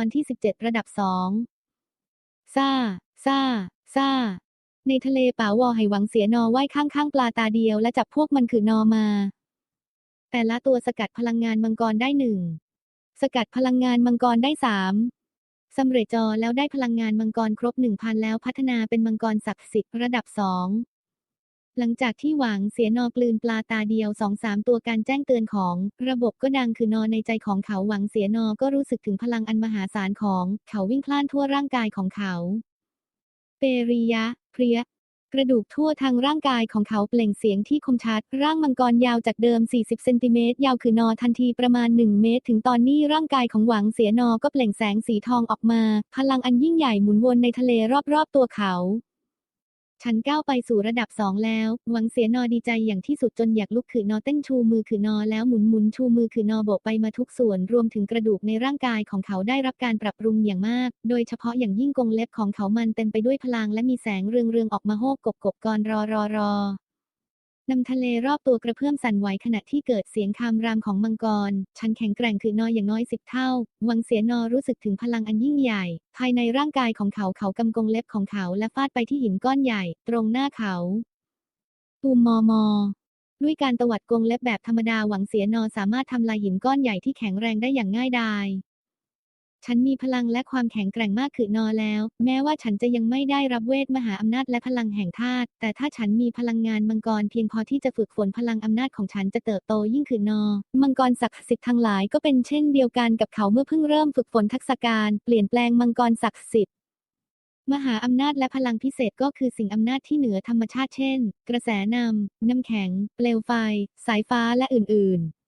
อนที่ 17 ระดับสองซาซาซาในทะเลป่าวอไหหวังเสียนอว่ายข้างๆปลาตาเดียวและจับพวกมันคือนอมา แต่ละตัวสกัดพลังงานมังกรได้หนึ่ง สกัดพลังงานมังกรได้สามสำเร็จจอแล้วได้พลังงานมังกรครบ 1,000 แล้วพัฒนาเป็นมังกรศักดิ์สิทธิ์ระดับสอง หลังจากที่หวังเสียนอกลืนปลาตาเดียวสองสามตัวการแจ้งเตือนของ ระบบก็ดังคือนอในใจของเขาหวังเสียนอก็รู้สึกถึงพลังอันมหาศาลของ เขาวิ่งพล่านทั่วร่างกายของเขาเปริยะเพรียกระดูกทั่วทางร่างกายของเขาเปล่งเสียงที่คมชัด ร่างมังกรยาวจากเดิม 40 เซนติเมตร ยาวคือนอทันทีประมาณ 1 เมตร ถึงตอนนี้ร่างกายของหวังเสียนอก็เปล่งแสงสีทองออกมา พลังอันยิ่งใหญ่หมุนวนในทะเลรอบๆตัวเขา ฉันก้าวไปสู่ระดับสองแล้ว หวังเสียนอดีใจอย่างที่สุดจนอยากลุกขือนอเต้นชูมือขือนอแล้วหมุนหมุนชูมือขือนอโบกไปมาทุกส่วนรวมถึงกระดูกในร่างกายของเขาได้รับการปรับปรุงอย่างมาก โดยเฉพาะอย่างยิ่งกรงเล็บของเขามันเต็มไปด้วยพลังและมีแสงเรืองๆออกมาโฮกกบกบกรรอรอรอ นำทะเลรอบตัวกระเพื่อมสั่นไหวขณะที่เกิดเสียงคำรามของมังกร ฉันแข็งแกร่งคือนออย่างน้อยสิบเท่าหวังเสียนอรู้สึกถึงพลังอันยิ่งใหญ่ ภายในร่างกายของเขาเขากำกงเล็บของเขาและฟาดไปที่หินก้อนใหญ่ ตรงหน้าเขา ตูมมอมอด้วยการตวัดกรงเล็บแบบธรรมดาหวังเสียนอสามารถทำลายหินก้อนใหญ่ที่แข็งแรงได้อย่างง่ายดาย ฉันมีพลังและความแข็งแกร่งมากคือนอแล้ว แม้ว่าฉันจะยังไม่ได้รับเวทมหาอำนาจและพลังแห่งธาตุ แต่ถ้าฉันมีพลังงานมังกรเพียงพอที่จะฝึกฝนพลังอำนาจของฉันจะเติบโตยิ่งคือนอ มังกรศักดิ์สิทธิ์ทั้งหลายก็เป็นเช่นเดียวกันกับเขาเมื่อเพิ่งเริ่มฝึกฝนทักษะการเปลี่ยนแปลงมังกรศักดิ์สิทธิ์มหาอำนาจและพลังพิเศษก็คือสิ่งอำนาจที่เหนือธรรมชาติเช่น กระแสนำน้ำแข็ง เปลวไฟ สายฟ้าและอื่น ๆ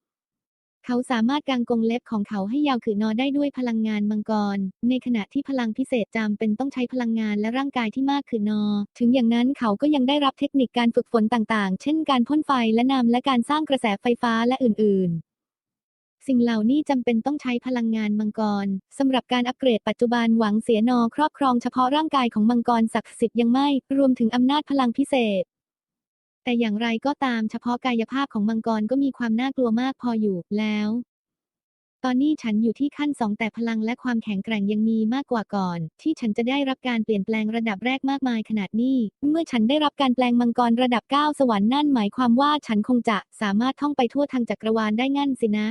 เขาสามารถกางกรงเล็บของเขาให้ยาวขือนอได้ด้วยพลังงานมังกร ในขณะที่พลังพิเศษจำเป็นต้องใช้พลังงานและร่างกายที่มากขือนอ ถึงอย่างนั้นเขาก็ยังได้รับเทคนิคการฝึกฝนต่างๆ เช่นการพ่นไฟและนำและการสร้างกระแสไฟฟ้าและอื่น ๆสิ่งเหล่านี้จำเป็นต้องใช้พลังงานมังกรสำหรับการอัปเกรดปัจจุบันหวังเสียนอครอบครองเฉพาะร่างกายของมังกรศักดิ์สิทธิ์ยังไม่ รวมถึงอำนาจพลังพิเศษ แต่อย่างไรก็ตามเฉพาะกายภาพของมังกรก็มีความน่ากลัวมากพออยู่แล้ว ตอนนี้ฉันอยู่ที่ขั้นสองแต่พลังและความแข็งแกร่งยังมีมากกว่าก่อน ที่ฉันจะได้รับการเปลี่ยนแปลงระดับแรกมากมายขนาดนี้ เมื่อฉันได้รับการแปลงมังกรระดับ 9 สวรรค์นั่นหมายความว่าฉันคงจะสามารถท่องไปทั่วทางจักรวาลได้งั้นสินะ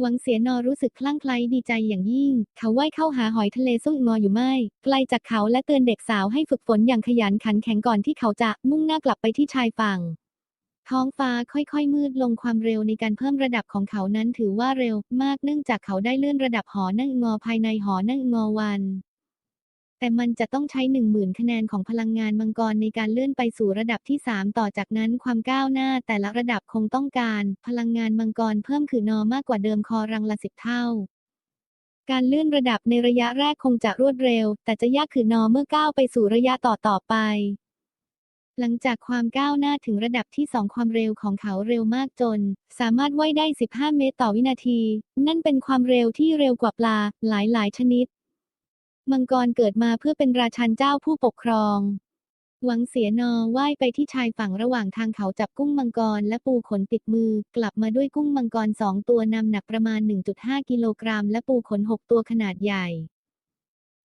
หวังเสียนอรู้สึกคลั่งไคล้ดีใจอย่างยิ่ง เขาว่ายเข้าหาหอยทะเลซุกงออยู่ไม่ ไกลจากเขาและเตือนเด็กสาวให้ฝึกฝนอย่างขยันขันแข็งก่อนที่เขาจะมุ่งหน้ากลับไปที่ชายฝั่ง ท้องฟ้าค่อยๆมืดลงความเร็วในการเพิ่มระดับของเขานั้นถือว่าเร็ว มากเนื่องจากเขาได้เลื่อนระดับหอนั่งงอภายในหอนั่งงอวัน แต่มันจะต้องใช้หนึ่งหมื่นคะแนนของพลังงานมังกรในการเลื่อนไปสู่ระดับที่ 3 ต่อจากนั้นความก้าวหน้าแต่ละระดับคงต้องการ พลังงานมังกรเพิ่มคือนอมากกว่าเดิมคอรังละสิบเท่า การเลื่อนระดับในระยะแรกคงจะรวดเร็ว แต่จะยากคือนอเมื่อก้าวไปสู่ระยะต่อต่อไปหลังจากความก้าวหน้าถึงระดับที่ 2 ความเร็วของเขาเร็วมากจน สามารถว่ายได้ 15 เมตรต่อวินาที นั่นเป็นความเร็วที่เร็วกว่าปลาหลาย ๆ ชนิด มังกรเกิดมาเพื่อเป็นราชันเจ้าผู้ปกครอง หวังเสียนอว่ายไปที่ชายฝั่งระหว่างทางเขาจับกุ้งมังกรและปูขนติดมือ กลับมาด้วยกุ้งมังกรสองตัวนำหนักประมาณ 1.5 กิโลกรัม และปูขน 6 ตัวขนาดใหญ่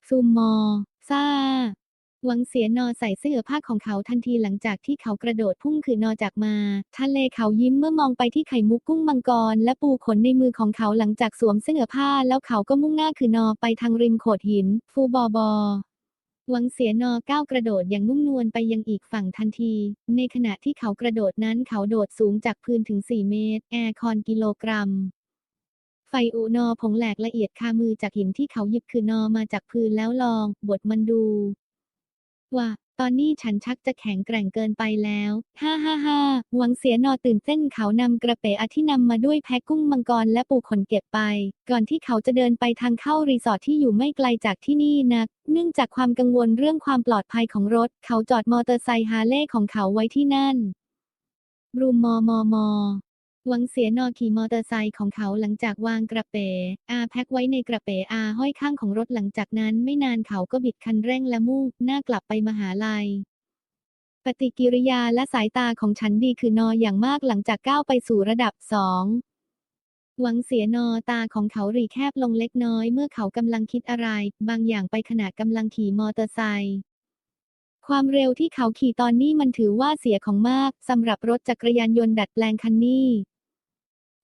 ซูมมอซา หวังเสียนอใส่เสื้อผ้าของเขาทันทีหลังจากที่เขากระโดดพุ่งคือนอจากมาทะเลเขายิ้มเมื่อมองไปที่ไข่มุกกุ้งมังกร และปูขนในมือของเขาหลังจากสวมเสื้อผ้า แล้วเขาก็มุ่งหน้าคือนอไปทางริมโขดหิน ฟูบอบอหวังเสียนอก้าวกระโดดอย่างนุ่มนวลไปยังอีกฝั่งทันที ในขณะที่เขากระโดดนั้นเขาโดดสูงจากพื้นถึง 4 เมตร แอร์คอนกิโลกรัมไฟอุนอผงแหลกละเอียดคามือจากหินที่เขาหยิบคือนอมาจากพื้นแล้วลอง บดมันดู ว่าตอนนี้ฉันชักจะแข็งแกร่งเกินไปแล้ว ฮ่าฮ่าฮ่าหวังเสียนอตื่นเต้นเขานำกระเป๋อาที่นำมาด้วยแพ็กกุ้งมังกรและปูขนเก็บไป ก่อนที่เขาจะเดินไปทางเข้ารีสอร์ทที่อยู่ไม่ไกลจากที่นี่นัก เนื่องจากความกังวลเรื่องความปลอดภัยของรถ เขาจอดมอเตอร์ไซค์ฮาร์เลย์ของเขาไว้ที่นั่นรูมมอมอมอ หวังเสียนอขี่มอเตอร์ไซค์ของเขาหลังจากวางกระเป๋อาแพ็คไว้ในกระเป๋อาห้อยข้างของรถหลังจากนั้นไม่นานเขาก็บิดคันเร่งและมุ่งหน้ากลับไปมหาลัย ปฏิกิริยาและสายตาของฉันดีคือนออย่างมากหลังจากก้าวไปสู่ระดับสองหวังเสียนอตาของเขารีแคบลงเล็กน้อยเมื่อเขากำลังคิดอะไร บางอย่างไปขณะกำลังขี่มอเตอร์ไซค์ ความเร็วที่เขาขี่ตอนนี้มันถือว่าเสียของมากสำหรับรถจักรยานยนต์ดัดแปลงคันนี้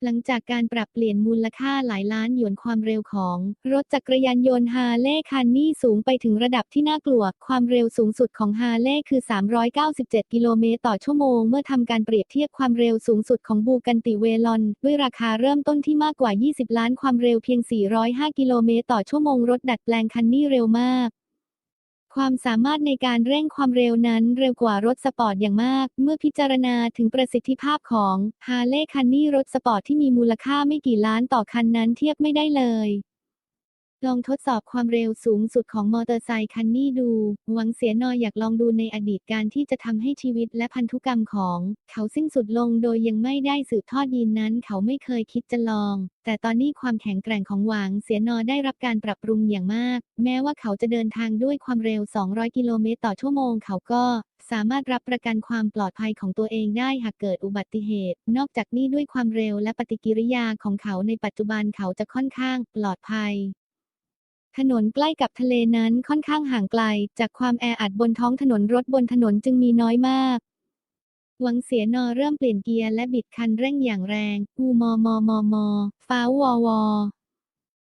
หลังจากการปรับเปลี่ยนมูลค่าหลายล้านหยวนความเร็วของ รถจักรยานยนต์ฮาเลย์คันนี้สูงไปถึงระดับที่น่ากลัว ความเร็วสูงสุดของฮาเลย์คือ 397 กิโลเมตรต่อชั่วโมง เมื่อทำการเปรียบเทียบความเร็วสูงสุดของบูกันติเวลอน ด้วยราคาเริ่มต้นที่มากกว่า 20 ล้านความเร็วเพียง 405 กิโลเมตรต่อชั่วโมงรถดัดแปลงคันนี้เร็วมาก ความสามารถในการเร่งความเร็วนั้นเร็วกว่ารถสปอร์ตอย่างมาก เมื่อพิจารณาถึงประสิทธิภาพของฮาร์เลย์คันนี่รถสปอร์ตที่มีมูลค่าไม่กี่ล้านต่อคันนั้นเทียบไม่ได้เลย ลองทดสอบความเร็วสูงสุดของมอเตอร์ไซคันนี้ดู หวังเสียนออยากลองดูในอดีตการที่จะทำให้ชีวิตและพันธุกรรมของ เขาสิ้นสุดลงโดยยังไม่ได้สืบทอดยีนนั้น เขาไม่เคยคิดจะลอง แต่ตอนนี้ความแข็งแกร่งของหวังเสียนอได้รับการปรับปรุงอย่างมาก แม้ว่าเขาจะเดินทางด้วยความเร็ว 200 กิโลเมตรต่อชั่วโมง เขาก็สามารถรับประกันความปลอดภัยของตัวเองได้หากเกิดอุบัติเหตุ นอกจากนี้ด้วยความเร็วและปฏิกิริยาของเขาในปัจจุบันเขาจะค่อนข้างปลอดภัย ถนนใกล้กับทะเลนั้นค่อนข้างห่างไกล จากความแออัดบนท้องถนนรถบนถนนจึงมีน้อยมาก หวังเสียนอเริ่มเปลี่ยนเกียร์และบิดคันเร่งอย่างแรงอูมอมอมอมอฟ้าวอวอ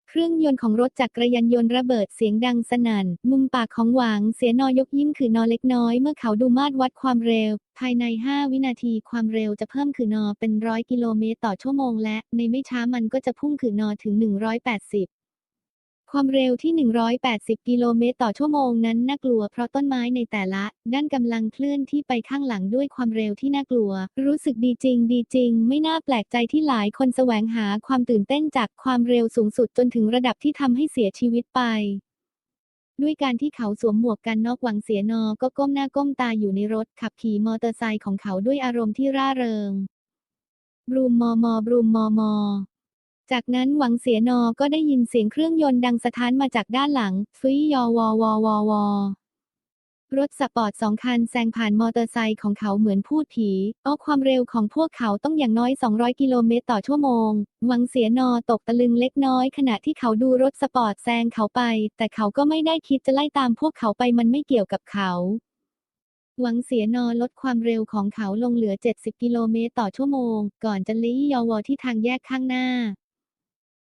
เครื่องยนต์ของรถจักรยานยนต์ระเบิดเสียงดังสนั่น มุมปากของหวังเสียนอยกยิ้มคือนอเล็กน้อย เมื่อเขาดูมาตรวัดความเร็ว ภายใน 5 วินาทีความเร็วจะเพิ่มคือนอเป็นร้อยกิโลเมตรต่อชั่วโมงและในไม่ช้ามันก็จะพุ่งคือนอถึง 180 ความเร็วที่ 180 กิโลเมตรต่อชั่วโมงนั้นน่ากลัวเพราะต้นไม้ในแต่ละ ด้านกำลังเคลื่อนที่ไปข้างหลังด้วยความเร็วที่น่ากลัว รู้สึกดีจริง ดีจริง ไม่น่าแปลกใจที่หลายคนแสวงหาความตื่นเต้นจากความเร็วสูงสุดจนถึงระดับที่ทำให้เสียชีวิตไป ด้วยการที่เขาสวมหมวกกันน็อกหวังเสียนอก็ก้มหน้าก้มตาอยู่ในรถขับขี่มอเตอร์ไซค์ของเขาด้วยอารมณ์ที่ร่าเริงบรูมมอมอบรูมมอมอ จากนั้นหวังเสียนอก็ได้ยินเสียงเครื่องยนต์ดังสะท้านมาจากด้านหลังฟุยยอวอวอวอวอรถสปอร์ตสองคันแซงผ่านมอเตอร์ไซค์ของเขาเหมือนพูดผีอ้อความเร็วของพวกเขาต้องอย่างน้อย 200 กิโลเมตรต่อชั่วโมง หวังเสียนอตกตะลึงเล็กน้อยขณะที่เขาดูรถสปอร์ตแซงเขาไป แต่เขาก็ไม่ได้คิดจะไล่ตามพวกเขาไปมันไม่เกี่ยวกับเขา หวังเสียนอลดความเร็วของเขาลงเหลือ 70 กิโลเมตรต่อชั่วโมง ก่อนจะลี้ยอวอที่ทางแยกข้างหน้า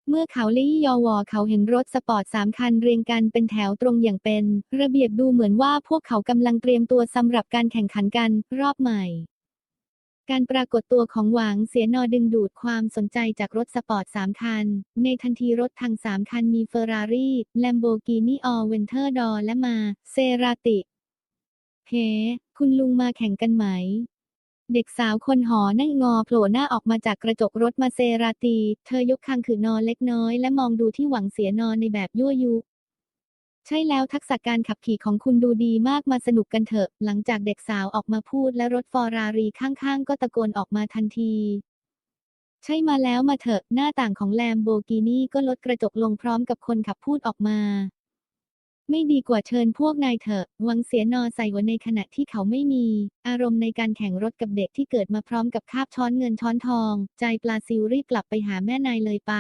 เมื่อเขาลี้ยอวอเขาเห็นรถสปอร์ตสามคันเรียงกันเป็นแถวตรงอย่างเป็น ระเบียบดูเหมือนว่าพวกเขากำลังเตรียมตัวสำหรับการแข่งขันกันรอบใหม่ การปรากฏตัวของหวังเสียนอดึงดูดความสนใจจากรถสปอร์ตสามคัน ในทันทีรถทั้งสามคันมีเฟอร์รารี่แลมโบกินีออเวนเทอร์ดอและมาเซราติ เฮ คุณลุงมาแข่งกันไหม เด็กสาวคนหอนั่งงอโผล่หน้าออกมาจากกระจกรถมาเซราตี เธอยกคางขือนอนเล็กน้อยและมองดูที่หวังเสียนอนในแบบยั่วยุ ใช่แล้วทักษะการขับขี่ของคุณดูดีมากมาสนุกกันเถอะ หลังจากเด็กสาวออกมาพูดและรถฟอร์รารีข้างๆ ก็ตะโกนออกมาทันที ใช่มาแล้วมาเถอะหน้าต่างของแลมโบกินีก็ลดกระจกลงพร้อมกับคนขับพูดออกมา ไม่ดีกว่าเชิญพวกนายเถอะหวังเสียนอใส่หัวในขณะที่เขาไม่มี อารมณ์ในการแข่งรถกับเด็กที่เกิดมาพร้อมกับคาบช้อนเงินช้อนทอง ใจปลาซิลรีบกลับไปหาแม่นายเลยไป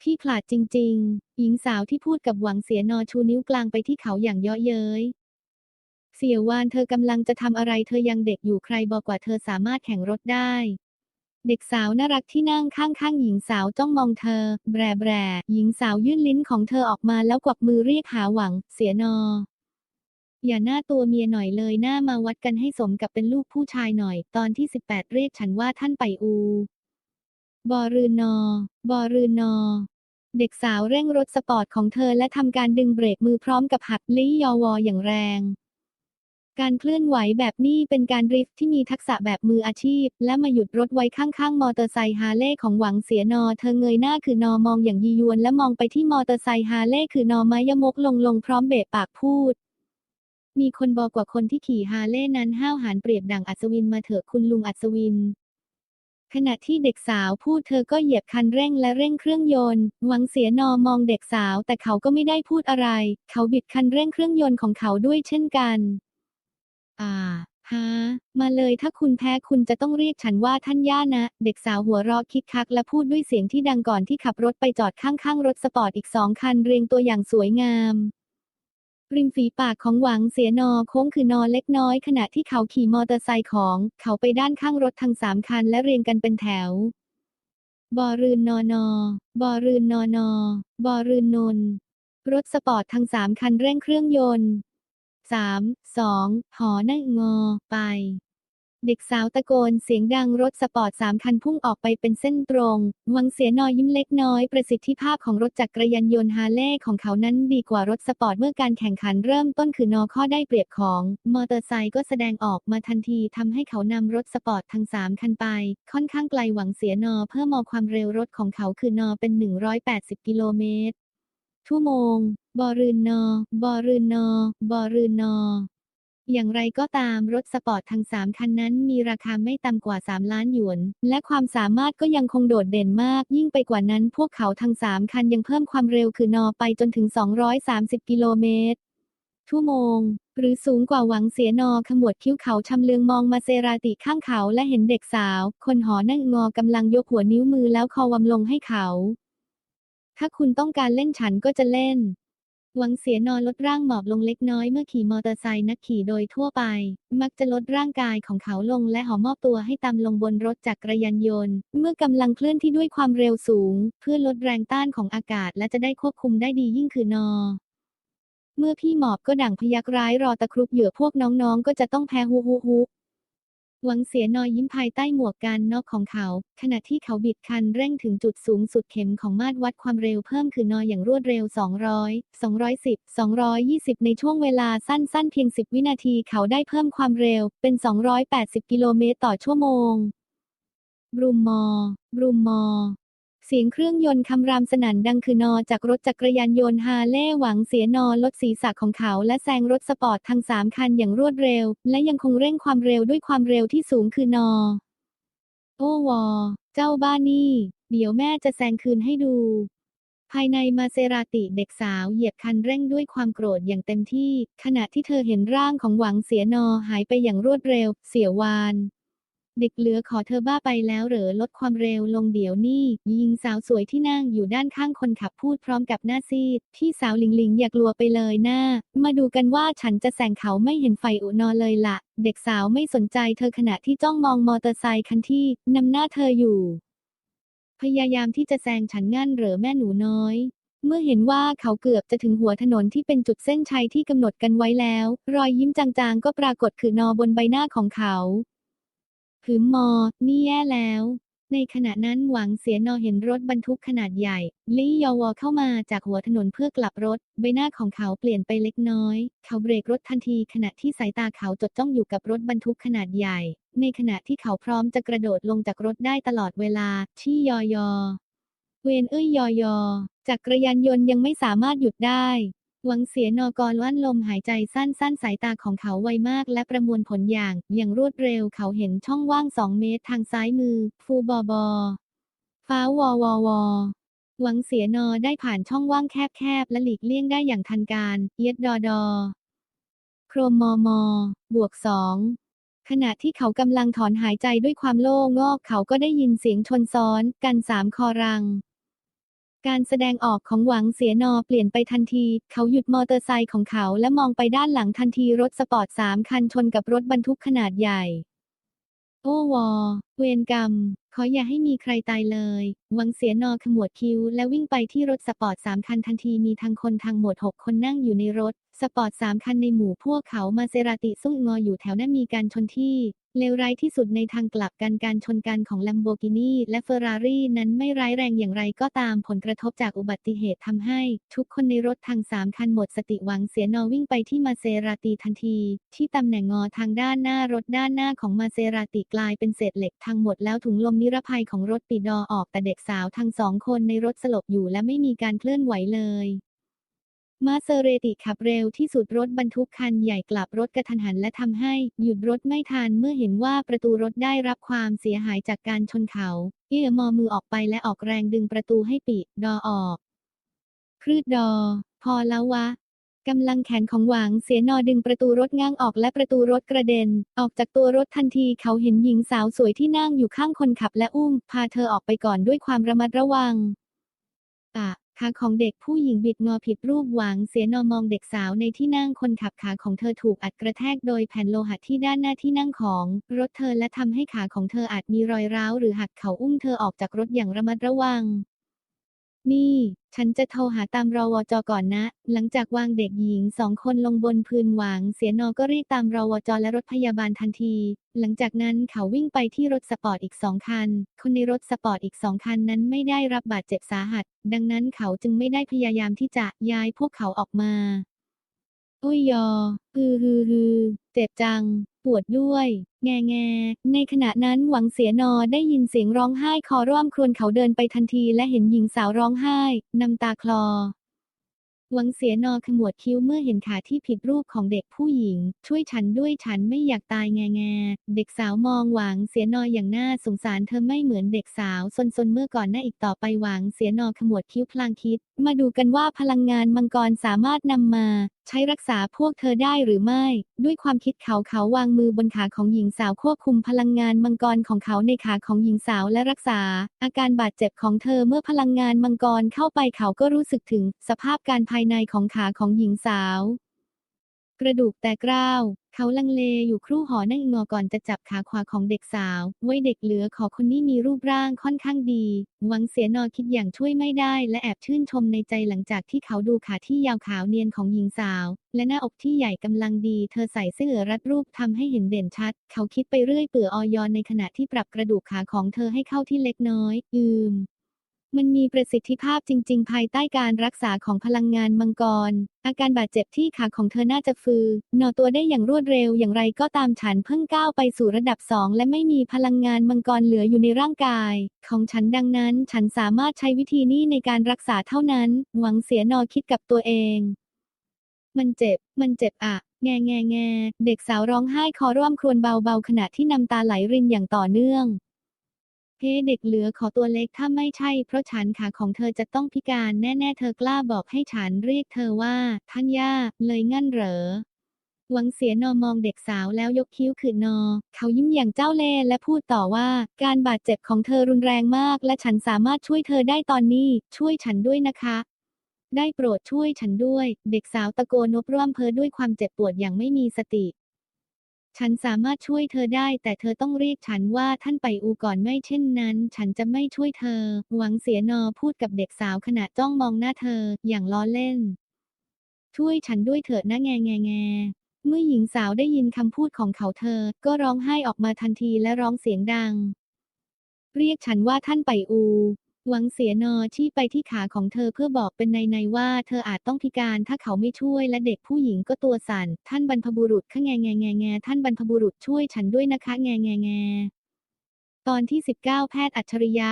พี่ขลาดจริง ๆ หญิงสาวที่พูดกับหวังเสียนอชูนิ้วกลางไปที่เขาอย่างเยาะเย้ยเสียวานเธอกำลังจะทำอะไรเธอยังเด็กอยู่ใครบอกว่าเธอสามารถแข่งรถได้ เด็กสาวน่ารักที่นั่งข้างๆหญิงสาวจ้องมองเธอ แบรแบรหญิงสาวยื่นลิ้นของเธอออกมาแล้วกวักมือเรียกหาหวัง เสียนอ อย่าหน้าตัวเมียหน่อยเลยหน้ามาวัดกันให้สมกับเป็นลูกผู้ชายหน่อย ตอนที่ 18 เรียกฉันว่าท่านไปอู บอรือนอ บอรือนอ เด็กสาวเร่งรถสปอร์ตของเธอและทำการดึงเบรกมือพร้อมกับหักลี้ยอวออย่างแรง การเคลื่อนไหวแบบนี้เป็นการดริฟท์ที่มีทักษะแบบมืออาชีพ และมาหยุดรถไว้ข้างๆ มอเตอร์ไซค์ฮาเลย์ของหวังเสียนอ เธอเงยหน้าคือนอมองอย่างยียวนและมองไปที่มอเตอร์ไซค์ฮาเลย์คือนอไม้ยมกลงลงพร้อมเบะปากพูด มีคนบอกว่าคนที่ขี่ฮาเลย์นั้นห้าวหาญเปรียบดังอัศวินมาเถอะคุณลุงอัศวินขณะที่เด็กสาวพูดเธอก็เหยียบคันเร่งและเร่งเครื่องยนต์ หวังเสียนอมองเด็กสาวแต่เขาก็ไม่ได้พูดอะไร เขาบิดคันเร่งเครื่องยนต์ของเขาด้วยเช่นกัน อ่าฮะมาเลยถ้าคุณแพ้คุณจะต้องเรียกฉันว่าท่านย่านะ เด็กสาวหัวเราะคิกคักและพูดด้วยเสียงที่ดังก่อนที่ขับรถไปจอดข้างๆ รถสปอร์ตอีกสองคันเรียงตัวอย่างสวยงามริมฝีปากของหวังเสียนอโค้งคือนอเล็กน้อยขณะที่เขาขี่มอเตอร์ไซค์ของเขาไปด้านข้างรถทั้งสามคันและเรียงกันเป็นแถว บอรืนนอนอบอรืนนอนอบอรืนนนรถสปอร์ตทั้งสามคันเร่งเครื่องยนต์ สามสองหอนั่งงอไป เด็กสาวตะโกนเสียงดังรถสปอร์ตสามคันพุ่งออกไปเป็นเส้นตรง วังเสียนอยยิ้มเล็กน้อย ประสิทธิภาพของรถจักรยานยนต์ฮาร์เลย์ของเขานั้นดีกว่ารถสปอร์ตเมื่อการแข่งขันเริ่มต้นคือนอข้อได้เปรียบของ มอเตอร์ไซค์ก็แสดงออกมาทันทีทำให้เขานำรถสปอร์ตทั้งสามคันไป ค่อนข้างไกลหวังเสียนอเพิ่มมองความเร็วรถของเขาคือนอเป็น 180 กิโลเมตรชั่วโมง บอรืนนอบอรืนนอบอรืนนออย่างไรก็ตามรถสปอร์ตทั้ง3คันนั้นมีราคาไม่ต่ำกว่า 3 ล้านหยวน และความสามารถก็ยังคงโดดเด่นมาก ยิ่งไปกว่านั้นพวกเขาทั้ง3คันยังเพิ่มความเร็วคือนอไปจนถึง 230 กิโลเมตรชั่วโมง หรือสูงกว่าหวังเสียนอขมวดคิ้วเขาชำเลืองมองมาเซราติข้างเขาและเห็นเด็กสาว คนหอนั่งงอกำลังยกหัวนิ้วมือแล้วคอวำลงให้เขา ถ้าคุณต้องการเล่นฉันก็จะเล่น หวังเสียนอนลดร่างหมอบลงเล็กน้อยเมื่อขี่มอเตอร์ไซค์นักขี่โดยทั่วไป มักจะลดร่างกายของเขาลงและหอมอบตัวให้ตามลงบนรถจักรยานยนต์ เมื่อกำลังเคลื่อนที่ด้วยความเร็วสูง เพื่อลดแรงต้านของอากาศและจะได้ควบคุมได้ดียิ่งคือนอเมื่อพี่หมอบก็ดั่งพยักร้ายรอตะครุบเหยื่อพวกน้องๆ ก็จะต้องแพ้ฮูฮูฮู หวังเสียนอยยิ้มภายใต้หมวกกันนอกของเขา ขณะที่เขาบิดคันเร่งถึงจุดสูงสุดเข็มของมาตรวัดความเร็วเพิ่มคือนอยอย่างรวดเร็ว 200 210 220 ในช่วงเวลาสั้นๆ เพียง 10 วินาทีเขาได้เพิ่มความเร็วเป็น 280 กิโลเมตรต่อชั่วโมงบรูมมอ บรูมมอ เสียงเครื่องยนต์คำรามสนั่นดังคือนอจากรถจักรยานยนต์ฮาเลย์หวังเสียนอลดศีรษะของเขาและแซงรถสปอร์ตทั้งสามคันอย่างรวดเร็ว และยังคงเร่งความเร็วด้วยความเร็วที่สูงคือนอ โอ้วอ เจ้าบ้านี่ เดี๋ยวแม่จะแซงคืนให้ดู ภายในมาเซราติเด็กสาวเหยียบคันเร่งด้วยความโกรธอย่างเต็มที่ ขณะที่เธอเห็นร่างของหวังเสียนอหายไปอย่างรวดเร็ว เสียวาน เด็กเหลือขอเธอบ้าไปแล้วเหรอลดความเร็วลงเดี๋ยวนี้หญิงสาวสวยที่นั่งอยู่ด้านข้างคนขับพูดพร้อมกับหน้าซีดพี่สาวหลิงหลิงอย่ากลัวไปเลยหน้า มาดูกันว่าฉันจะแซงเขาไม่เห็นไฟอุนอเลยละเด็กสาวไม่สนใจเธอขณะที่จ้องมองมอเตอร์ไซคันที่นำหน้าเธออยู่ พยายามที่จะแซงฉันงั้นเหรอแม่หนูน้อยเมื่อเห็นว่าเขาเกือบจะถึงหัวถนนที่เป็นจุดเส้นชัยที่กำหนดกันไว้แล้ว รอยยิ้มจางๆ ก็ปรากฏคือนอบนใบหน้าของเขา หืมมอ นี่แย่แล้ว ในขณะนั้นหวังเสียนอเห็นรถบรรทุกขนาดใหญ่ ลี่ยอวอเข้ามาจากหัวถนนเพื่อกลับรถ ใบหน้าของเขาเปลี่ยนไปเล็กน้อย เขาเบรกรถทันทีขณะที่สายตาเขาจดจ้องอยู่กับรถบรรทุกขนาดใหญ่ ในขณะที่เขาพร้อมจะกระโดดลงจากรถได้ตลอดเวลา ที่ยอยอ เวนเอ้ยยอยอ จักรยานยนต์ยังไม่สามารถหยุดได้ หวังเสียนอกรลั่นลมหายใจสั้นๆ สายตาของเขาไวมากและประมวลผลอย่าง อย่างรวดเร็วเขาเห็นช่องว่างสองเมตรทางซ้ายมือ ฟูบอบอ ฟ้าวอวอวอหวังเสียนอได้ผ่านช่องว่างแคบๆ และหลีกเลี่ยงได้อย่างทันการ เย็ดดอดอ โครมมอมอบวกสองขณะที่เขากำลังถอนหายใจด้วยความโล่งอกเขาก็ได้ยินเสียงชนซ้อน กันสามคอรัง การแสดงออกของหวังเสียนอเปลี่ยนไปทันที เขาหยุดมอเตอร์ไซค์ของเขาและมองไปด้านหลังทันทีรถสปอร์ตสามคันชนกับรถบรรทุกขนาดใหญ่ โอ้วอเวรกรรม ออย่าให้มีใครตายเลยหวังเสียนอขมวดคิ้ว และวิ่งไปที่รถสปอร์ตสามคันทันทีมีทั้งคนทางหมวดหกคนนั่งอยู่ในรถ สปอร์ตสามคันในหมู่พวกเขามาเซราติซุ่งงออยู่แถวนั้นมีการชนที่เลวร้ายที่สุดในทางกลับกันการชนกันของ Lamborghini และ Ferrari นั้นไม่ร้ายแรงอย่างไรก็ตามผลกระทบจากอุบัติเหตุทำให้ ทุกคนในรถทางสามคันหมดสติหวังเสียนอวิ่งไปที่มาเซราติทันที ที่ตำแหน่งงอทางด้านหน้ารถด้านหน้าของมาเซราติกลายเป็นเศษเหล็กทั้งหมดแล้วถุงลมนิรภัยของรถปิดดอออกแต่เด็กสาวทั้งสองคนในรถสลบอยู่และไม่มีการเคลื่อนไหวเลยมาเซเรติขับเร็วที่สุดรถบรรทุกคันใหญ่กลับรถกระทันหันและทำให้หยุดรถไม่ทันเมื่อเห็นว่าประตูรถได้รับความเสียหายจากการชนเขา เอื้อมอมือออกไปและออกแรงดึงประตูให้ปิดดอออกครืดดอ พอแล้ววะ กำลังแขนของหวางเสียนอดึงประตูรถง้างออกและประตูรถกระเด็น ออกจากตัวรถทันทีเขาเห็นหญิงสาวสวยที่นั่งอยู่ข้างคนขับและอุ้ม พาเธอออกไปก่อนด้วยความระมัดระวังอะขาของเด็กผู้หญิงบิดงอผิดรูปหวางเสียนอมองเด็กสาวในที่นั่งคนขับขาของเธอถูกอัดกระแทกโดยแผ่นโลหะที่ด้านหน้าที่นั่งของรถเธอและทำให้ขาของเธออาจมีรอยร้าวหรือหักเขาอุ้มเธอออกจากรถอย่างระมัดระวัง นี่ ฉันจะโทรหาตามรอวจก่อนนะ หลังจากวางเด็กหญิงสองคนลงบนพื้นหวาง เสียนอก็รีบตามรอวจและรถพยาบาลทันที หลังจากนั้นเขาวิ่งไปที่รถสปอร์ตอีกสองคัน คนในรถสปอร์ตอีกสองคันนั้นไม่ได้รับบาดเจ็บสาหัส ดังนั้นเขาจึงไม่ได้พยายามที่จะย้ายพวกเขาออกมา อุ้ยยอฮือฮือฮือ เจ็บจัง ปวดด้วย แงแง ในขณะนั้นหวังเสียนอได้ยินเสียงร้องไห้คอร่วมครวญเขาเดินไปทันทีและเห็นหญิงสาวร้องไห้ น้ำตาคลอ หวังเสียนอขมวดคิ้วเมื่อเห็นขาที่ผิดรูปของเด็กผู้หญิง ช่วยฉันด้วยฉันไม่อยากตายแงแง เด็กสาวมองหวังเสียนออย่างน่าสงสารเธอไม่เหมือนเด็กสาวซนๆเมื่อก่อนหน้าอีกต่อไปหวังเสียนอขมวดคิ้วพลางคิด มาดูกันว่าพลังงานมังกรสามารถนำมาใช้รักษาพวกเธอได้หรือไม่ ด้วยความคิดเขาเขาวางมือบนขาของหญิงสาวควบคุมพลังงานมังกรของเขาในขาของหญิงสาวและรักษา อาการบาดเจ็บของเธอเมื่อพลังงานมังกรเข้าไปเขาก็รู้สึกถึง สภาพการภายในของขาของหญิงสาว กระดูกแตกร้าว เขาลังเลอยู่ครู่หอนั่งงอก่อนจะจับขาขวาของเด็กสาว ไว้เด็กเหลือขอคนนี้มีรูปร่างค่อนข้างดี หวังเสียนอคิดอย่างช่วยไม่ได้ และแอบชื่นชมในใจหลังจากที่เขาดูขาที่ยาวขาวเนียนของหญิงสาว และหน้าอกที่ใหญ่กำลังดี เธอใส่เสื้อรัดรูปทำให้เห็นเด่นชัด เขาคิดไปเรื่อยเปื่อออยอนในขณะที่ปรับกระดูกขาของเธอให้เข้าที่เล็กน้อย อืม มันมีประสิทธิภาพจริง ๆ ภายใต้การรักษาของพลังงานมังกร อาการบาดเจ็บที่ขาของเธอน่าจะฟืหนอตัวได้อย่างรวดเร็วอย่างไรก็ตามฉันเพิ่งก้าวไปสู่ระดับสองและไม่มีพลังงานมังกรเหลืออยู่ในร่างกาย ของฉันดังนั้น ฉันสามารถใช้วิธีนี้ในการรักษาเท่านั้น หวังเสียนอคิดกับตัวเอง มันเจ็บ มันเจ็บอะแงแงแงเด็กสาวร้องไห้คอร่วมครวญเบาๆขณะที่น้ำตาไหลรินอย่างต่อเนื่อง เฮ้เด็กเหลือขอตัวเล็กถ้าไม่ใช่ เพราะฉันขาของเธอจะต้องพิการแน่ ๆ เธอกล้าบอกให้ฉันเรียกเธอว่า ท่านย่า เลยงั้นเหรอหวังเสียนอมองเด็กสาวแล้วยกคิ้วขึ้นนอ เขายิ้มอย่างเจ้าเล่และพูดต่อว่า การบาดเจ็บของเธอรุนแรงมาก และฉันสามารถช่วยเธอได้ตอนนี้ ช่วยฉันด้วยนะคะ ได้โปรดช่วยฉันด้วย เด็กสาวตะโกนนบร่วมเพอด้วยความเจ็บปวดอย่างไม่มีสติ ฉันสามารถช่วยเธอได้ แต่เธอต้องเรียกฉันว่าท่านไปอูก่อนไม่เช่นนั้น ฉันจะไม่ช่วยเธอ หวังเสียนอพูดกับเด็กสาวขณะจ้องมองหน้าเธออย่างล้อเล่น ช่วยฉันด้วยเถิดนะแงแงแงเมื่อหญิงสาวได้ยินคำพูดของเขาเธอ ก็ร้องไห้ออกมาทันทีและร้องเสียงดัง เรียกฉันว่าท่านไปอู หวังเสียนอที่ไปที่ขาของเธอเพื่อบอกเป็นในในๆว่าเธออาจต้องพิการถ้าเขาไม่ช่วยและเด็กผู้หญิงก็ตัวสั่น ท่านบรรพบุรุษข้าแงแงแงแงท่านบรรพบุรุษช่วยฉันด้วยนะคะแงแงแงตอนที่ 19 แพทย์อัจฉริยะ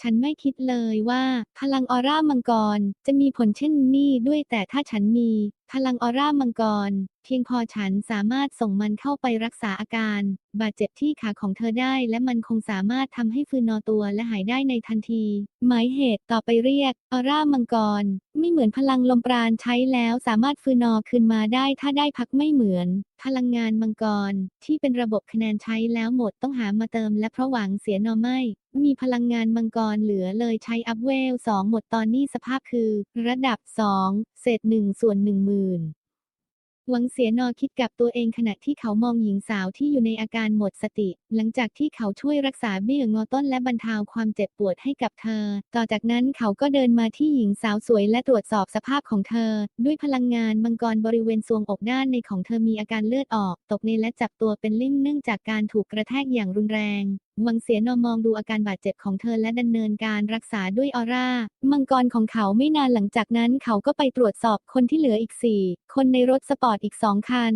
ฉันไม่คิดเลยว่า พลังออร่ามังกรจะมีผลเช่นนี้ด้วยแต่ถ้าฉันมี พลังออร่ามังกร เพียงพอฉันสามารถส่งมันเข้าไปรักษาอาการ บาดเจ็บที่ขาของเธอได้ และมันคงสามารถทำให้ฟื้นนอตัวและหายได้ในทันที หมายเหตุต่อไปเรียก ออร่ามังกร ไม่เหมือนพลังลมปราณใช้แล้วสามารถฟื้นนอคืนมาได้ถ้าได้พักไม่เหมือน พลังงานมังกร ที่เป็นระบบคะแนนใช้แล้วหมดต้องหามาเติม และเพราะหวังเสียนอไม่มีพลังงานมังกรเหลือเลยใช้อัพเวลสองหมดตอนนี้สภาพคือ ระดับสองเศษหนึ่งส่วนหนึ่งหมื่น หวังเสียนอคิดกับตัวเองขณะที่เขามองหญิงสาวที่อยู่ในอาการหมดสติ หลังจากที่เขาช่วยรักษาเบี้ยงอต้นและบรรเทาความเจ็บปวดให้กับเธอ ต่อจากนั้นเขาก็เดินมาที่หญิงสาวสวยและตรวจสอบสภาพของเธอ ด้วยพลังงานมังกรบริเวณทรวงอกด้านในของเธอมีอาการเลือดออก ตกในและจับตัวเป็นลิ่มเนื่องจากการถูกกระแทกอย่างรุนแรง หวังเสียนอมองดูอาการบาดเจ็บของเธอและดำเนินการรักษาด้วยออร่า มังกรของเขาไม่นานหลังจากนั้นเขาก็ไปตรวจสอบคนที่เหลืออีกสี่คนในรถสปอร์ตอีกสองคัน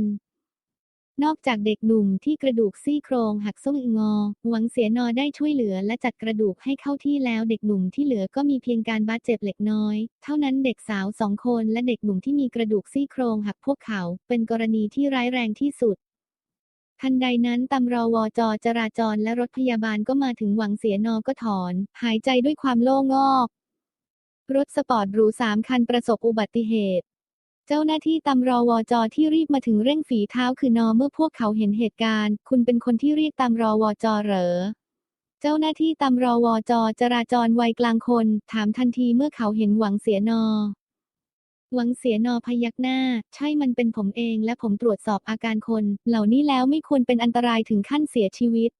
นอกจากเด็กหนุ่มที่กระดูกซี่โครงหักส้งงอ หวังเสียนอได้ช่วยเหลือและจัดกระดูกให้เข้าที่แล้วเด็กหนุ่มที่เหลือก็มีเพียงการบาดเจ็บเล็กน้อย เท่านั้นเด็กสาวสองคนและเด็กหนุ่มที่มีกระดูกซี่โครงหักพวกเขา เป็นกรณีที่ร้ายแรงที่สุด ทันใดนั้นตำรวจจราจรและรถพยาบาลก็มาถึงหวังเสียนอก็ถอน หายใจด้วยความโล่งอก รถสปอร์ตหรูสามคันประสบอุบัติเหตุ เจ้าหน้าที่ตำรวจที่รีบมาถึงเร่งฝีเท้าคือนอเมื่อพวกเขาเห็นเหตุการณ์ คุณเป็นคนที่เรียกตำรวจเหรอ เจ้าหน้าที่ตำรวจจราจรวัยกลางคน ถามทันทีเมื่อเขาเห็นหวังเสียนอ หวังเสียนอพยักหน้า ใช่มันเป็นผมเองและผมตรวจสอบอาการคน เหล่านี้แล้วไม่ควรเป็นอันตรายถึงขั้นเสียชีวิต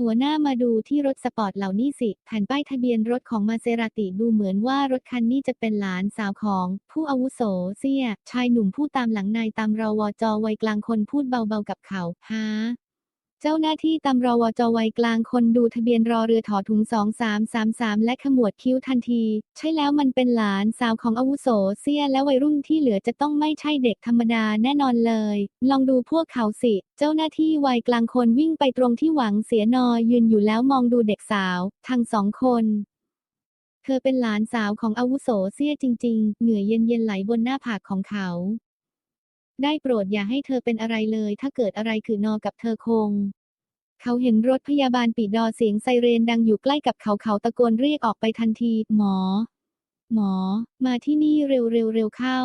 หัวหน้ามาดูที่รถสปอร์ตเหล่านี้สิ แผ่นป้ายทะเบียนรถของมาเซราติดูเหมือนว่ารถคันนี้จะเป็นหลานสาวของ ผู้อาวุโสเสีย ชายหนุ่มผู้ตามหลังนายตามรวจวัยกลางคนพูดเบาๆกับเขาฮะ เจ้าหน้าที่ตำรวจวัยกลางคนดูทะเบียนรอเรือถอถุง 2333 และขมวดคิ้วทันที ใช่แล้วมันเป็นหลานสาวของอาวุโสเสียและวัยรุ่นที่เหลือจะต้องไม่ใช่เด็กธรรมดาแน่นอนเลย ลองดูพวกเขาสิ เจ้าหน้าที่วัยกลางคนวิ่งไปตรงที่หวังเสียนอยืนอยู่แล้วมองดูเด็กสาว ทั้งสองคนเธอเป็นหลานสาวของอาวุโสเสียจริง ๆ เหงื่อเย็นๆไหลบนหน้าผากของเขา ได้โปรดอย่าให้เธอเป็นอะไรเลย ถ้าเกิดอะไรคือนอกับเธอคง เขาเห็นรถพยาบาลปีดอเสียงไซเรนดังอยู่ใกล้กับเขาเขาตะโกนเรียกออกไปทันที หมอ หมอ มาที่นี่เร็วเร็วเร็วเข้า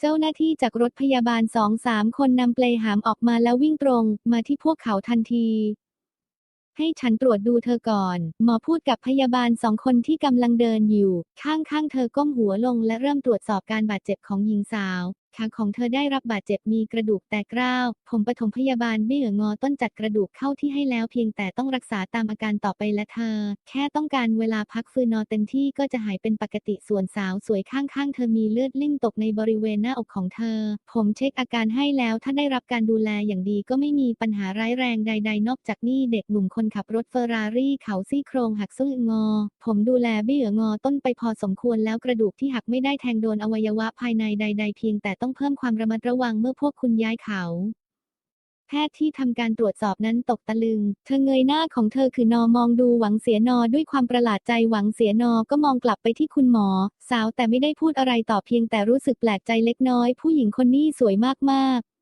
เจ้าหน้าที่จากรถพยาบาลสองสามคนนำเปลหามออกมาแล้ววิ่งตรง มาที่พวกเขาทันทีให้ฉันตรวจดูเธอก่อน หมอพูดกับพยาบาลสองคนที่กำลังเดินอยู่ ข้างๆเธอก้มหัวลงและเริ่มตรวจสอบการบาดเจ็บของหญิงสาว ขาของเธอได้รับบาดเจ็บมีกระดูกแตกร้าว ผมปฐมพยาบาลไม่เหืองอต้นจัดกระดูกเข้าที่ให้แล้วเพียงแต่ต้องรักษาตามอาการต่อไปและเธอ แค่ต้องการเวลาพักฟื้นนอนเต็มที่ก็จะหายเป็นปกติส่วนสาวสวยข้างๆ เธอมีเลือดลิ่งตกในบริเวณหน้าอกของเธอ ผมเช็คอาการให้แล้วถ้าได้รับการดูแลอย่างดีก็ไม่มีปัญหาร้ายแรงใด ๆ นอกจากนี่เด็กหนุ่มคนขับรถเฟอร์รารี่เขาซี่โครงหักสู้งอ ผมดูแลเบี้ยงอต้นไปพอสมควรแล้วกระดูกที่หักไม่ได้แทงโดนอวัยวะภายในใด ๆ เพียงแต่ต้อง้องเพิ่มความระมัดระวังเมื่อพวกคุณย้ายเขาแพทย์ที่ทำการตรวจสอบนั้นตกตะลึง เธอเงยหน้าของเธอคือนอมองดูหวังเสียนอด้วยความประหลาดใจหวังเสียนอก็มองกลับไปที่คุณหมอ สาวแต่ไม่ได้พูดอะไรต่อเพียงแต่รู้สึกแปลกใจเล็กน้อย ผู้หญิงคนนี้สวยมากๆ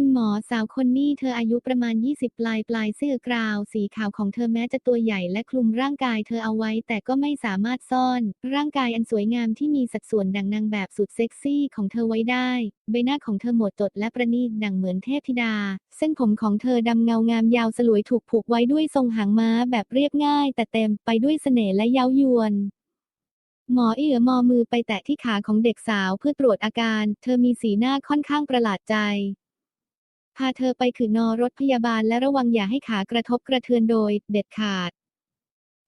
คุณหมอสาวคนนี้เธออายุประมาณ 20 ปลายปลายเสื้อกราว สีขาวของเธอแม้จะตัวใหญ่และคลุมร่างกายเธอเอาไว้ แต่ก็ไม่สามารถซ่อน ร่างกายอันสวยงามที่มีสัดส่วนดังนางแบบสุดเซ็กซี่ของเธอไว้ได้ ใบหน้าของเธอหมดจดและประณีตดังเหมือนเทพธิดา เส้นผมของเธอดำเงางามยาวสลวยถูกผูกไว้ด้วยทรงหางม้าแบบเรียบง่าย แต่เต็มไปด้วยเสน่ห์และเย้ายวนหมอเอือมอมือไปแตะที่ขาของเด็กสาวเพื่อตรวจอาการ เธอมีสีหน้าค่อนข้างประหลาดใจ พาเธอไปขืนนอรถพยาบาลและระวังอย่าให้ขากระทบกระเทือนโดย เด็ดขาด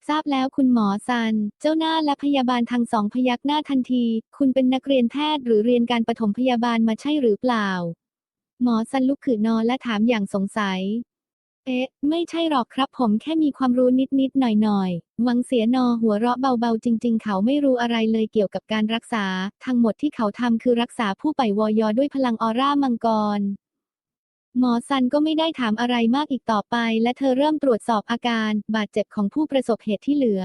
ทราบแล้วคุณหมอซัน เจ้าหน้าและพยาบาลทั้งสองพยักหน้าทันที คุณเป็นนักเรียนแพทย์หรือเรียนการปฐมพยาบาลมาใช่หรือเปล่า หมอซันลุกขืนนอนและถามอย่างสงสัย เอ๊ะ ไม่ใช่หรอกครับผมแค่มีความรู้นิดๆหน่อยๆหวังเสียนอหัวเราะเบาๆ จริง ๆ เขาไม่รู้อะไรเลยเกี่ยวกับการรักษา ทั้งหมดที่เขาทำคือรักษาผู้ป่วยวอยด้วยพลังออร่ามังกร หมอซันก็ไม่ได้ถามอะไรมากอีกต่อไป และเธอเริ่มตรวจสอบอาการ บาดเจ็บของผู้ประสบเหตุที่เหลือ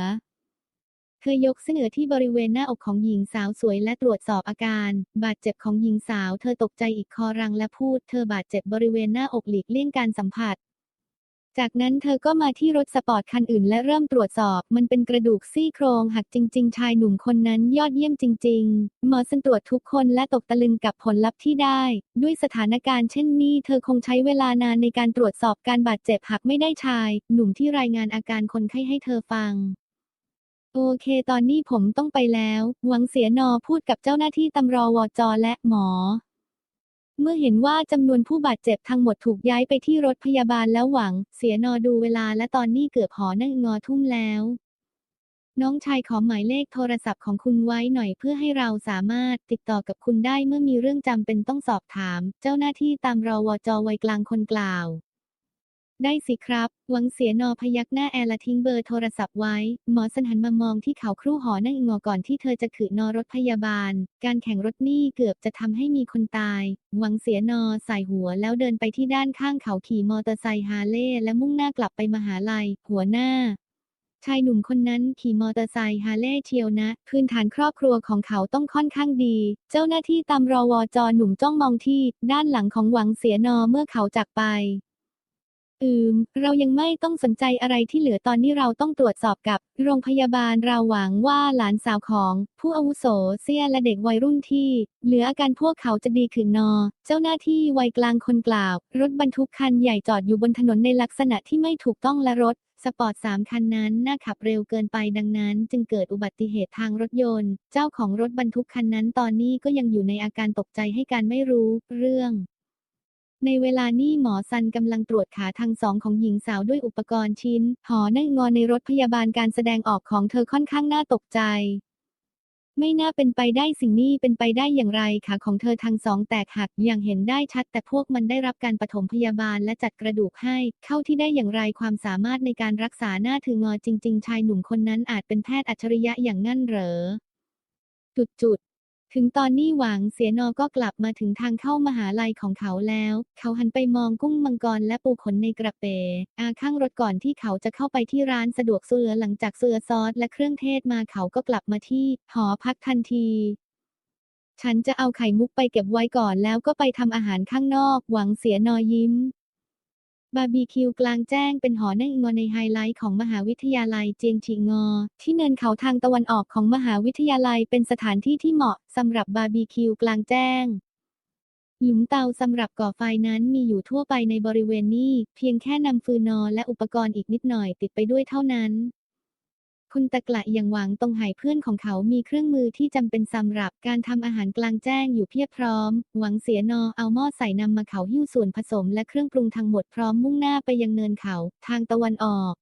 เธอยกเสนอที่บริเวณหน้าอกของหญิงสาวสวยและตรวจสอบอาการ บาดเจ็บของหญิงสาว เธอตกใจอีกคอรังและพูด เธอบาดเจ็บบริเวณหน้าอกหลีกเลี่ยงการสัมผัส จากนั้นเธอก็มาที่รถสปอร์ตคันอื่นและเริ่มตรวจสอบ มันเป็นกระดูกซี่โครงหักจริง ๆ ชายหนุ่มคนนั้นยอดเยี่ยมจริง ๆ หมอสันตรวจทุกคนและตกตะลึงกับผลลัพธ์ที่ได้ ด้วยสถานการณ์เช่นนี้ เธอคงใช้เวลานานในการตรวจสอบการบาดเจ็บหากไม่ได้ชาย หนุ่มที่รายงานอาการคนไข้ให้เธอฟังโอเคตอนนี้ผมต้องไปแล้ว หวังเสียนอพูดกับเจ้าหน้าที่ตำรวจและหมอ เมื่อเห็นว่าจำนวนผู้บาดเจ็บทั้งหมดถูกย้ายไปที่รถพยาบาลแล้วหวัง เสียนอดูเวลาและตอนนี้เกือบหอนั่งงอทุ่มแล้ว น้องชายขอหมายเลขโทรศัพท์ของคุณไว้หน่อยเพื่อให้เราสามารถติดต่อกับคุณได้เมื่อมีเรื่องจำเป็นต้องสอบถาม เจ้าหน้าที่ตามรอวจวัยกลางคนกล่าว ได้สิครับ หวังเสียนอพยักหน้าแอร์ละทิ้งเบอร์โทรศัพท์ไว้ หมอสันหันมามองที่เขาครู่หอนั่งงอก่อนที่เธอจะขืนนอรถพยาบาล การแข่งรถนี่เกือบจะทำให้มีคนตาย หวังเสียนอใส่หัวแล้วเดินไปที่ด้านข้างเขาขี่มอเตอร์ไซค์ฮาร์เลย์และมุ่งหน้ากลับไปมหาลัย หัวหน้าชายหนุ่มคนนั้นขี่มอเตอร์ไซค์ฮาร์เลย์เชียวนะ พื้นฐานครอบครัวของเขาต้องค่อนข้างดี เจ้าหน้าที่ตามรวอจหนุ่มจ้องมองที่ ด้านหลังของหวังเสียนอเมื่อเขาจากไป อืม เรายังไม่ต้องสนใจอะไรที่เหลือตอนนี้เราต้องตรวจสอบกับ โรงพยาบาลเราหวังว่าหลานสาวของ ผู้อาวุโสเสียและเด็กวัยรุ่นที่ เหลืออาการพวกเขาจะดีขึ้นนอ เจ้าหน้าที่วัยกลางคนกล่าว รถบรรทุกคันใหญ่จอดอยู่บนถนนในลักษณะที่ไม่ถูกต้องและรถ สปอร์ตสามคันนั้นน่าขับเร็วเกินไปดังนั้น จึงเกิดอุบัติเหตุทางรถยนต์ เจ้าของรถบรรทุกคันนั้นตอนนี้ก็ยังอยู่ในอาการตกใจให้การไม่รู้ เรื่อง ในเวลานี้หมอซันกำลังตรวจขาทั้งสองของหญิงสาวด้วยอุปกรณ์ชิ้น หอนั่งงอในรถพยาบาลการแสดงออกของเธอค่อนข้างน่าตกใจ ไม่น่าเป็นไปได้สิ่งนี้เป็นไปได้อย่างไรขาของเธอทั้งสองแตกหักอย่างเห็นได้ชัด แต่พวกมันได้รับการปฐมพยาบาลและจัดกระดูกให้ เข้าที่ได้อย่างไรความสามารถในการรักษาหน้าถืองอจริง ๆ ชายหนุ่มคนนั้นอาจเป็นแพทย์อัจฉริยะอย่างงั้นเหรอจุดๆ ถึงตอนนี้หวังเสียนอก็กลับมาถึงทางเข้ามหาลัยของเขาแล้ว เขาหันไปมองกุ้งมังกรและปูขนในกระเป๋อาข้างรถก่อนที่เขาจะเข้าไปที่ร้านสะดวกซื้อหลังจากซื้อซอสและเครื่องเทศมาเขาก็กลับมาที่หอพักทันทีฉันจะเอาไข่มุกไปเก็บไว้ก่อนแล้วก็ไปทำอาหารข้างนอก หวังเสียนอยิ้ม บาร์บีคิวกลางแจ้งเป็นหอนั่งงอในไฮไลท์ของมหาวิทยาลัยเจียงฉีงอ ที่เนินเขาทางตะวันออกของมหาวิทยาลัยเป็นสถานที่ที่เหมาะสำหรับบาร์บีคิวกลางแจ้ง หลุมเตาสำหรับก่อไฟนั้นมีอยู่ทั่วไปในบริเวณนี้ เพียงแค่นำฟืนนอและอุปกรณ์อีกนิดหน่อยติดไปด้วยเท่านั้น คุณตะกละอย่างหวังตรงไหเพื่อนของเขามีเครื่องมือที่จำเป็นสำหรับการทำอาหารกลางแจ้งอยู่เพียบพร้อม หวังเสียนอเอาหม้อใส่นำมาเขาหิ้วส่วนผสมและเครื่องปรุงทั้งหมดพร้อมมุ่งหน้าไปยังเนินเขา ทางตะวันออก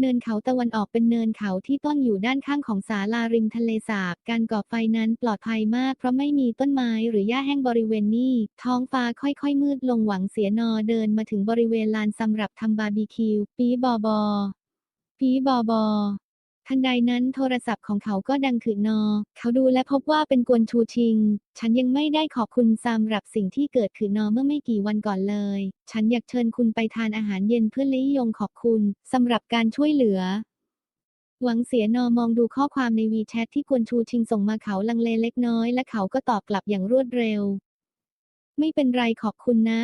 เนินเขาตะวันออกเป็นเนินเขาที่ต้นอยู่ด้านข้างของศาลาริมทะเลสาบ การก่อไฟนั้นปลอดภัยมาก เพราะไม่มีต้นไม้หรือหญ้าแห้งบริเวณนี้ ท้องฟ้าค่อยๆมืดลงหวังเสียนอเดินมาถึงบริเวณลานสำหรับทำบาร์บีคิว ปีบอบอปีบอบอ ทันใดนั้นโทรศัพท์ของเขาก็ดังขึ้นนอ เขาดูและพบว่าเป็นกวนชูชิง ฉันยังไม่ได้ขอบคุณสำหรับสิ่งที่เกิดขึ้นนอเมื่อไม่กี่วันก่อนเลย ฉันอยากเชิญคุณไปทานอาหารเย็นเพื่อลิยงขอบคุณสำหรับการช่วยเหลือหวังเสียนอมองดูข้อความในวีแชทที่กวนชูชิงส่งมาเขาลังเลเล็กน้อยและเขาก็ตอบกลับอย่างรวดเร็ว ไม่เป็นไรขอบคุณนะ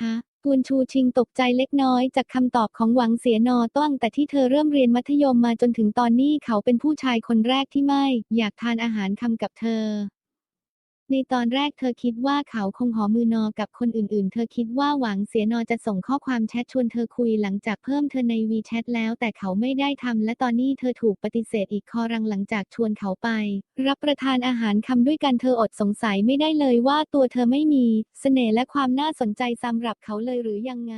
ฮะ กวนชูชิงตกใจเล็กน้อยจากคำตอบของหวังเสียนอตั้งแต่ที่เธอเริ่มเรียนมัธยมมาจนถึงตอนนี้เขาเป็นผู้ชายคนแรกที่ไม่ อยากทานอาหารคำกับเธอ ในตอนแรกเธอคิดว่าเขาคงหอมือนอกับคนอื่นๆ เธอคิดว่าหวังเสียนอจะส่งข้อความแชทชวนเธอคุยหลังจากเพิ่มเธอในวีแชทแล้วแต่เขาไม่ได้ทำและตอนนี้เธอถูกปฏิเสธอีกคอรังหลังจากชวนเขาไป รับประทานอาหารคำด้วยกันเธออดสงสัยไม่ได้เลยว่าตัวเธอไม่มี เสน่ห์และความน่าสนใจสำหรับเขาเลยหรือยังไง